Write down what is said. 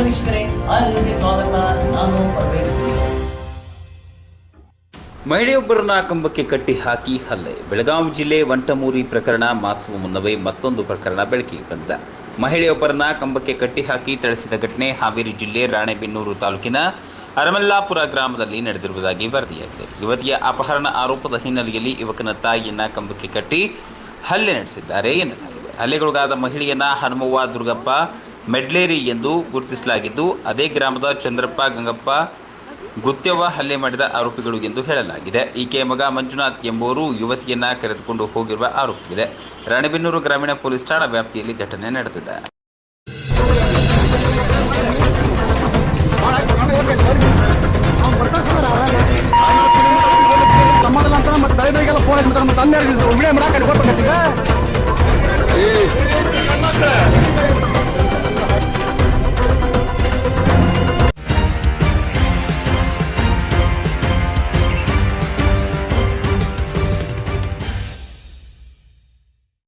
ಸ್ವಾಗತ. ನಾನು ಮಹಿಳೆಯೊಬ್ಬರನ್ನ ಕಂಬಕ್ಕೆ ಕಟ್ಟಿ ಹಾಕಿ ಹಲ್ಲೆ. ಬೆಳಗಾವಿ ಜಿಲ್ಲೆ ವಂಟಮೂರಿ ಪ್ರಕರಣ ಮಾಸುವ ಮುನ್ನವೇ ಮತ್ತೊಂದು ಪ್ರಕರಣ ಬೆಳಕಿಗೆ ಬಂದ ಮಹಿಳೆಯೊಬ್ಬರನ್ನ ಕಂಬಕ್ಕೆ ಕಟ್ಟಿ ಹಾಕಿ ಥಳಿಸಿದ ಘಟನೆ ಹಾವೇರಿ ಜಿಲ್ಲೆ ರಾಣೆಬೆನ್ನೂರು ತಾಲೂಕಿನ ಅರಮಲ್ಲಾಪುರ ಗ್ರಾಮದಲ್ಲಿ ನಡೆದಿರುವುದಾಗಿ ವರದಿಯಾಗಿದೆ. ಯುವತಿಯ ಅಪಹರಣ ಆರೋಪದ ಹಿನ್ನೆಲೆಯಲ್ಲಿ ಯುವಕನ ತಾಯಿಯನ್ನ ಕಂಬಕ್ಕೆ ಕಟ್ಟಿ ಹಲ್ಲೆ ನಡೆಸಿದ್ದಾರೆ ಎನ್ನಲಾಗಿದೆ. ಹಲ್ಲೆಗೊಳಗಾದ ಮಹಿಳೆಯನ್ನ ಹನುಮವ್ವ ದುರ್ಗಪ್ಪ ಮೆಡ್ಲೇರಿ ಎಂದು ಗುರುತಿಸಲಾಗಿದ್ದು ಅದೇ ಗ್ರಾಮದ ಚಂದ್ರಪ್ಪ ಗಂಗಪ್ಪ ಗುತ್ಯವ ಹಲ್ಲೆ ಮಾಡಿದ ಆರೋಪಿಗಳು ಎಂದು ಹೇಳಲಾಗಿದೆ ಈಕೆ ಮಗ ಮಂಜುನಾಥ್ ಎಂಬುವರು ಯುವತಿಯನ್ನ ಕರೆದುಕೊಂಡು ಹೋಗಿರುವ ಆರೋಪವಿದೆ ರಾಣೆಬೆನ್ನೂರು ಗ್ರಾಮೀಣ ಪೊಲೀಸ್ ಠಾಣಾ ವ್ಯಾಪ್ತಿಯಲ್ಲಿ ಘಟನೆ ನಡೆದಿದೆ